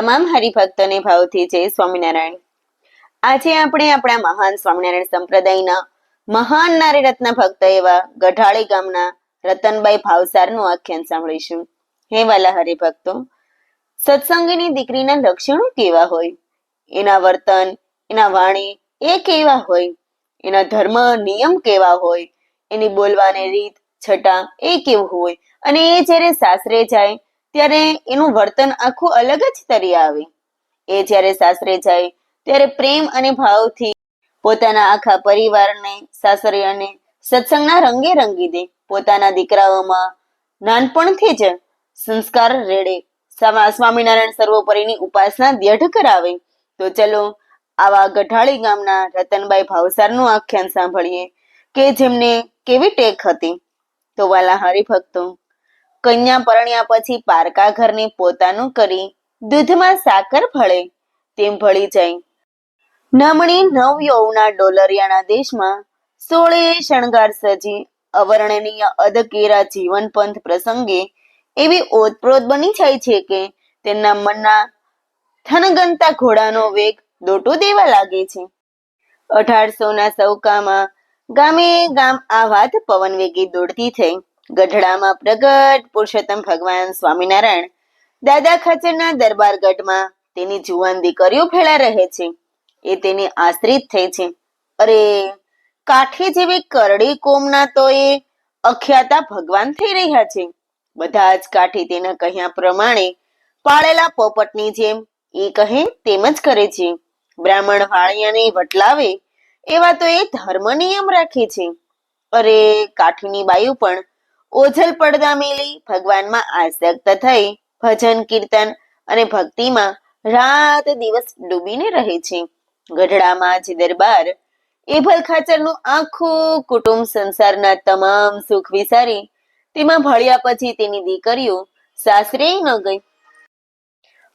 તમામ હરિભક્તોને ભાવથી જય સ્વામિનારાયણ. આજે આપણે આપણા મહાન સ્વામિનારાયણ સંપ્રદાયના મહાન નારી રત્ન ભક્ત એવા ગઢાળી ગામના રતનભાઈ ભાવસારનું આખ્યાન સાંભળીશું. હે વાલા હરિભક્તો, સત્સંગીની દીકરીના લક્ષણો કેવા હોય? એના વર્તન, એના વાણી એ કેવા હોય? એના ધર્મ નિયમ કેવા હોય? એની બોલવાની રીત, છટા એ કેવું હોય? અને એ જ્યારે સાસરે જાય ત્યારે એનું વર્તન આખું અલગ જ તરી આવે. એ જ્યારે સાસરે જાય, ત્યારે પ્રેમ અને ભાવથી પોતાના આખા પરિવારને સાસરિયાને સત્સંગના રંગે રંગી દે. પોતાના દીકરાઓમાં નાનપણથી જ સંસ્કાર રેડે. સ્વામિનારાયણ સર્વોપરીની ઉપાસના દ્યઢ કરાવે. તો ચલો, આવા ગઢાળી ગામના રતનબાઈ ભાવસારનું આખ્યાન સાંભળીએ, કે જેમને કેવી ટેક હતી. તો વાલા હરિભક્તો કન્યા પરણ્યા પછી પારકા ઘરને પોતાનું કરી દૂધમાં સાકર ભળે. તેમ ભળી જાય. નમણી નવ યૌવના ડોલરિયાના દેશમાં સોળે શણગાર સજી અવર્ણનીય અધકેરા જીવન પંથ પ્રસંગે એવી ઓતપ્રોત બની જાય છે કે તેમના મનના થનગનતા ઘોડાનો વેગ દોટો દેવા લાગે છે. અઢારસો ના સૌકામાં ગામે ગામ આ વાત પવન વેગી દોડતી થઈ. ગઢડામાં પ્રગટ પુરુષોત્તમ ભગવાન સ્વામિનારાયણ દાદા ખાચરના દરબાર ગઢમાં તેની જુવાન દીકરીઓ ભેળા રહે છે. એ તેની આશ્રિત થઈ છે. અરે, કાઠી જેવી કરડી કોમના તો એ અખ્યાતા ભગવાન થઈ રહ્યા છે. બધા જ કાઠી તેના કહ્યા પ્રમાણે પાળેલા પોપટની જેમ એ કહે તેમ જ કરે છે. બ્રાહ્મણ વાણિયાને વટલાવે એવા તો એ ધર્મ નિયમ રાખે છે. અરે, કાઠીની બાયુ પણ ઓઝલ પડદા મેલી, ભગવાનમાં આસક્ત થઈ, ભજન કીર્તન અને ભક્તિમાં રાત દિવસ ડૂબીને રહે છે. ગઢડામાં જે દરબાર એભલ ખાચરનું આખું કુટુંબ સંસારના તમામ સુખ વિસારી, તેમાં ભળ્યા પછી તેની દીકરીઓ સાસરે ન ગઈ.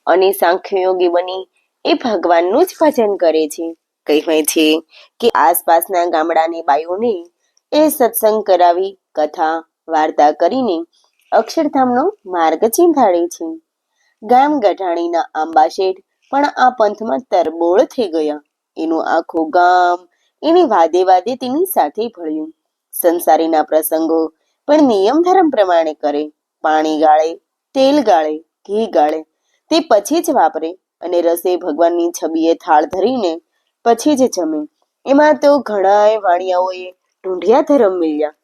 અને સાંખ્યયોગી બની, એ ભગવાનનું જ ભજન કરે છે. કહેવાય છે કે આસપાસના ગામડાની બાઈઓને એ સત્સંગ કરાવી, કથા વાર્તા કરીને અક્ષરધામનો માર્ગ ચીંધાડે છે. ગામ ગઢાણીના આંબા શેઠ પણ આ પંથમાં તરબોળ થઈ ગયા. એનું આખું ગામ એની વાદે વાદે તેની સાથે ભળ્યું. સંસારીના પ્રસંગો પણ નિયમ ધર્મ પ્રમાણે કરે. પાણી ગાળે, તેલ ગાળે, ઘી ગાળે, તે પછી જ વાપરે અને રસે ભગવાનની છબીએ થાળ ધરીને પછી જ જમે. એમાં તો ઘણા વાણિયાઓએ ઢૂંઢિયા ધર્મ મિલ્યા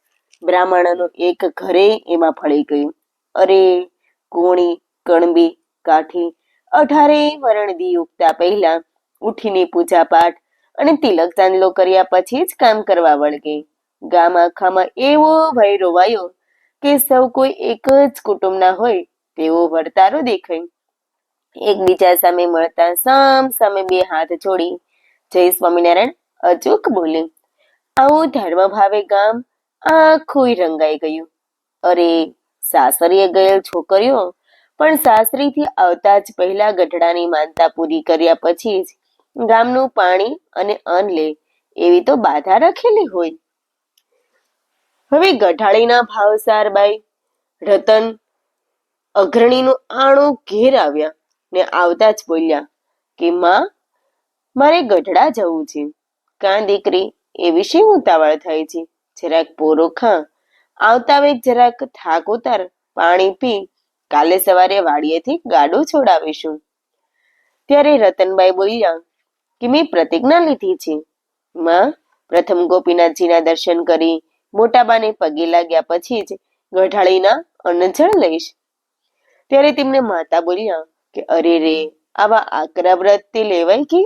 બ્રાહ્મણનું એક ઘરે એમાં ફળી ગયું. અરે, કોણી, કણબી, કાઠી, અઢારે વરણદી ઉગતા પહેલા ઉઠીને પૂજા પાઠ અને તિલક ચાંદલો કર્યા પછી જ કામ કરવા વળગે. ગામ આખામાં એવો ભય રોવાયો કે સૌ કોઈ એક જ કુટુંબના હોય તેવો વર્તારો દેખાય. એકબીજા સામે મળતા સામ સામે બે હાથ જોડી જય સ્વામિનારાયણ અચૂક બોલે આવું ધર્મ ભાવે ગામ આખું રંગાઈ ગયું. અરે, સાસરીએ ગયેલ છોકરીઓ? પણ સાસરીથી આવતા જ પહેલા ગઢડાની માનતા પૂરી કર્યા પછી જ ગામનું પાણી અને અન્ન લે, એવી તો બાધા રાખેલી હોય. હવે ગઢાળીના ભાવસારબાઈ રતન, અગ્રણીનું આણું ઘેર આવ્યા ને આવતા જ બોલ્યા કે, માં, મારે ગઢડા જવું છે. કાં દીકરી, એ વિશે ઉતાવળ થાય છે? જરાક પોરો ખા, આવતા વેગ જરાક થાક ઉતાર પાણી પી, કાલે સવારે વાડીએથી ગાડું છોડાવીશું. ત્યારે રતનબાઈ બોલ્યા, કે મેં પ્રતિજ્ઞા લીધી છે. માં, પ્રથમ ગોપીનાથજીના દર્શન કરી, મોટાબાને પગે લાગ્યા પછી જ ગઢાળીના અન્નજળ લઈશ. ત્યારે તેમને માતા બોલ્યા, કે અરે રે, આવા આકરા વ્રત તે લેવાય કે?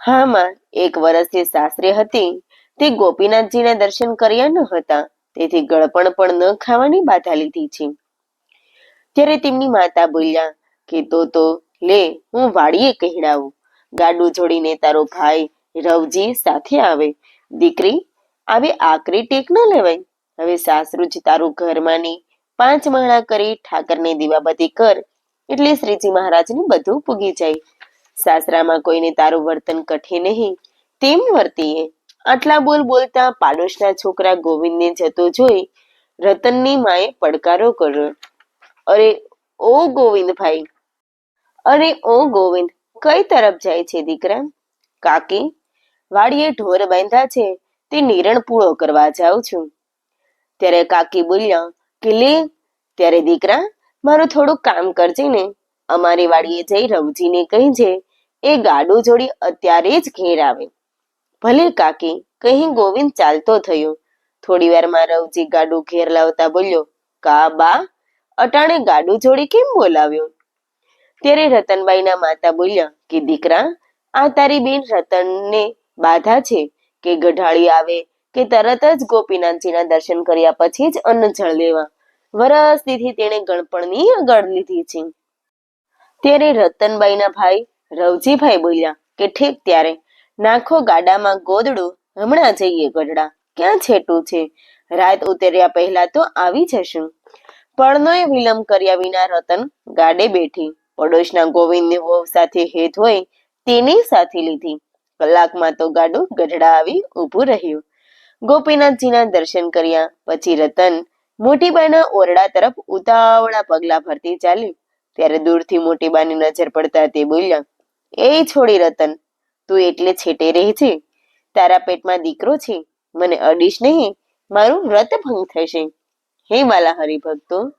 હા, માં, એક વર્ષે સાસરે હતી તે ગોપીનાથજીના દર્શન કર્યા ન હતા. તેથી ગળપણ પણ ન ખાવાની બાધા લીધી છે. ત્યારે તેમની માતા બોલ્યા, કે તો તો, લે, હું વાડીએ કહેડાવું. ગાડું જોડીને તારો ભાઈ રવજી સાથે આવે. દીકરી, આવે આકરી ટેક ન લેવાય. હવે સાસરું જ તારું ઘર માની પાંચ માળા કરી ઠાકરને દીવાબત્તી કર. એટલે શ્રીજી મહારાજને બધું પૂગી જાય. સાસરામાં કોઈને તારું વર્તન કઠે નહીં. તેમ વર્તીએ. આટલા બોલ બોલતા પાડોશના છોકરા ગોવિંદને જતો જોઈ રતનની માએ પડકારો કર્યો. અરે, ઓ ગોવિંદભાઈ અરે, ઓ ગોવિંદ, કઈ તરફ જાય છે દીકરા? કાકી, વાડીએ ઢોર બાંધ્યા છે, તે નિરણ પૂળો કરવા જાઉં છું. ત્યારે કાકી બોલ્યા કે લે ત્યારે દીકરા, મારું થોડું કામ કરજે ને. અમારી વાડીએ જઈ રવજીને કહીજે, એ ગાડું જોડી અત્યારે જ ઘેર આવે. ભલે કાકી કહી ગોવિંદ ચાલતો થયો. થોડી વારમાં રવજી ગાડું ઘેર લાવતા બોલ્યો, કા બા? અટાણે ગાડું જોડી કેમ બોલાવ્યો? ત્યારે રતનબાઈના માતા બોલ્યા, કે દીકરા, આ તારી બેન રતનને બાધા છે કે ગઢાળી આવે કે તરત જ ગોપીનાથજીના દર્શન કર્યા પછી જ અન્ન જળ લેવા. વરસથી તેણે ગણપણની આગળ લીધી છે. ત્યારે રતનબાઈના ભાઈ, રવજીભાઈ બોલ્યા, કે ઠીક ત્યારે. નાખો ગાડામાં ગોદડું. હમણાં જઈએ ગઢડા. ક્યાં છેટું છે? રાત ઉતર્યા પહેલા તો આવી જશું. પળનોએ વિલંબ કર્યા વિના રતન ગાડે બેઠી. પડોશના ગોવિંદની વહુ સાથે હેત હોય તેની સાથે લીધી. કલાકમાં તો ગાડું ગઢડા આવી ઊભું રહ્યું. ગોપીનાથજીના દર્શન કર્યા. પછી રતન મોટીબાના ઓરડા તરફ ઉતાવળા પગલા ભરતી ચાલી ત્યારે દૂરથી મોટીબાની નજર પડતા તે બોલ્યા, એ છોડી રતન તું એટલે છેટે રહી તારા પેટમાં દીકરો છે? મને અડીશ નહીં? મારું વ્રત ભંગ થશે. હે વાલા હરિભક્તો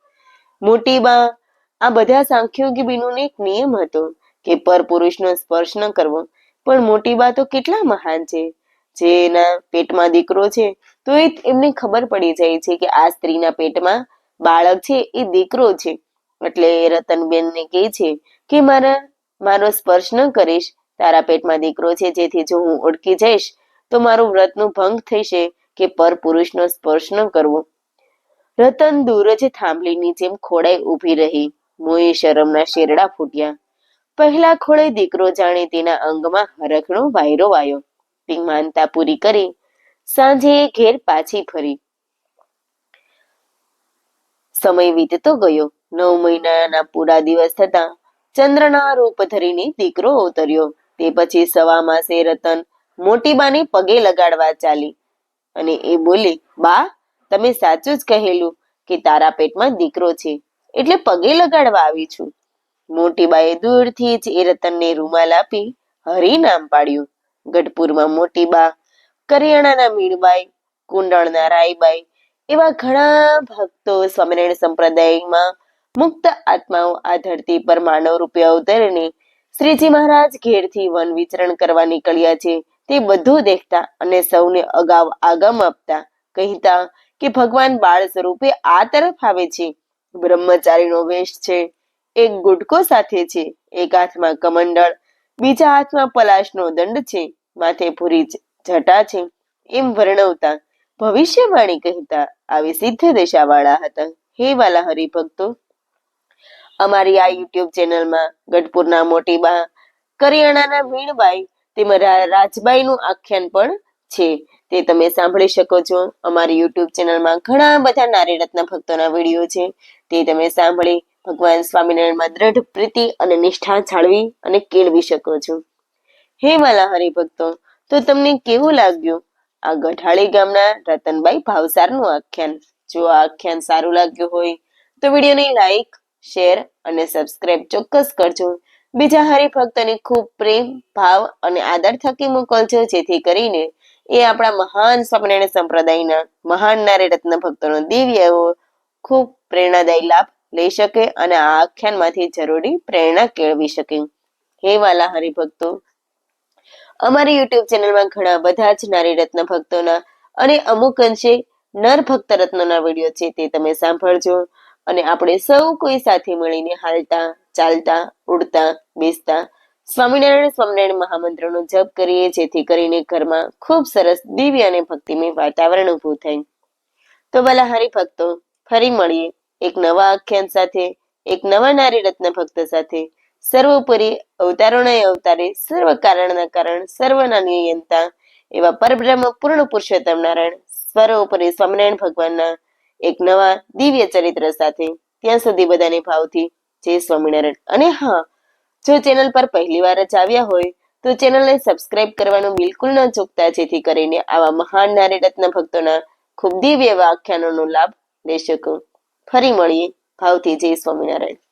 મોટી બા આ બધા સાંખ્યોગી એક નિયમ હતો કે પર પુરુષનો સ્પર્શ ન કરવો. પણ મોટી બા તો કેટલા મહાન છે. જેના પેટમાં દીકરો છે, તો એ એમને ખબર પડી જાય છે કે આ સ્ત્રીના પેટમાં બાળક છે, એ દીકરો છે. એટલે રતનબેનને કહે છે કે મારા, મારો સ્પર્શ ન કરીશ. તારા પેટમાં દીકરો છે, જેથી જો હું ઓળખી જઈશ, તો મારું વ્રતનું ભંગ થઈશે કે પર પુરુષનો સ્પર્શ ન કરવો. રતન દૂર જ થાંભલીની જેમ ખોડાઈ ઊભી રહી. મોએ શરમના શેરડા ફૂટ્યા. પહેલા ખોળે દીકરો જાણે તેના અંગમાં હરખનો વાયરો વાયો. તે માનતા પૂરી કરી. સાંજે ઘેર પાછી ફરી. સમય વીતતો ગયો. નવ મહિનાના પૂરા દિવસ થતા ચંદ્રના રૂપ ધરીને દીકરો અવતર્યો તે પછી સવા માસે રતન મોટી બાને પગે લગાડવા ચાલી અને એ બોલી, બા, તમે સાચું જ કહેલું કે તારા પેટમાં દીકરો છે, એટલે પગે લગાડવા આવી છું. મોટી બાએ દૂરથી જ એ રતનને રૂમાલ આપી હરી નામ પાડ્યું. ગઢપુરમાં મોટી બા કરિયાણાના મીણબાઈ, કુંડળના રાયબાઈ એવા ઘણા ભક્તો સ્વામિનારાયણ સંપ્રદાયમાં મુક્ત આત્માઓ આ ધરતી પર માનવ રૂપે અવતરીને શ્રીજી મહારાજ ઘેરથી વન વિચરણ કરવા નીકળ્યા છે. તે બધું દેખતા અને સૌને અગાઉ આગમ આપતા કહેતા કે ભગવાન બાળ સ્વરૂપે આ તરફ આવે છે. બ્રહ્મચારીનો વેશ છે. એક ગુટકો સાથે છે. એક હાથમાં કમંડળ, બીજા હાથમાં પલાશનો દંડ છે. માથે ભૂરી જટા છે. એમ વર્ણવતા ભવિષ્યવાણી કહેતા, આવી સિદ્ધ દિશાવાળા હતા. હે વાલા હરિભક્તો અમારી આ યુટ્યુબ ચેનલમાં, ગઢપુરના મોટી બા કરિયાણાના વીણબાઈ તેમજ રાજબાઈનું આખ્યાન પણ છે. તે તમે સાંભળી શકો છો. અમારી યુટ્યુબ ચેનલમાં ઘણા બધા નારી રત્ન ભક્તોના વીડિયો છે. તે તમે સાંભળી ભગવાન સ્વામિનારાયણમાં દ્રઢ પ્રીતિ અને નિષ્ઠા જાળવી અને કેળવી શકો છો. હે વાલા હરિભક્તો તો તમને કેવું લાગ્યું? આ ગઢાળી ગામના રતનબાઈ ભાવસારનું આખ્યાન. જો આ આખ્યાન સારું લાગ્યું હોય, તો વિડીયોને લાઈક શેર અને સબસ્ક્રાઇબ ચોક્કસ કરજો. બીજા હરિભક્તને ખૂબ પ્રેમ, ભાવ અને આદર થકી મોકલજો, જેથી કરીને એ આપણા મહાન સ્વામિનારાયણ સંપ્રદાયના મહાન નારી રત્ન ભક્તોનો દિવ્ય એવો ખૂબ પ્રેરણાદાયી લાભ લઈ શકે અને આ આખ્યાનમાંથી જરૂરી પ્રેરણા કેળવી શકે. હે વાલા હરિભક્તો અમારી યુટ્યુબ ચેનલમાં ઘણા બધા જ નારી રત્ન ભક્તોના અને અમુક અંશે નર ભક્ત રત્નોના વીડિયો છે તે તમે સાંભળજો. અને આપણે સૌ કોઈ સાથે મળીને હાલતા, ચાલતા, ઉડતા, બેસતા સ્વામિનારાયણ સ્વામિનારાયણ મહામંત્રનો જપ કરીએ, જેથી કરીને ઘરમાં ખૂબ સરસ દિવ્ય અને ભક્તિમય વાતાવરણ ઊભું થાય. તો ભલા હરિભક્તો ફરી મળીએ એક નવા આખ્યાન સાથે, એક નવા નારી રત્ન ભક્ત સાથે. સર્વોપરી અવતારોના અવતારે સર્વ કારણના કારણ, સર્વના નિયંતા એવા પરબ્રહ્મ પૂર્ણ પુરુષોત્તમ નારાયણ, સર્વોપરી સ્વામિનારાયણ ભગવાનના એક નવા દિવ્ય ચરિત્ર સાથે ત્યાં સુધી બધાને ભાવથી જય સ્વામિનારાયણ. અને હા, જો ચેનલ પર પહેલી વાર જ આવ્યા હોય, તો ચેનલને સબસ્ક્રાઇબ કરવાનું બિલકુલ ન ચૂકતા, જેથી કરીને આવા મહાન નારી રત્ન ભક્તોના ખૂબ દિવ્ય વ્યાખ્યાનોનો લાભ લઈ શકો. ફરી મળીએ. ભાવથી જય સ્વામિનારાયણ.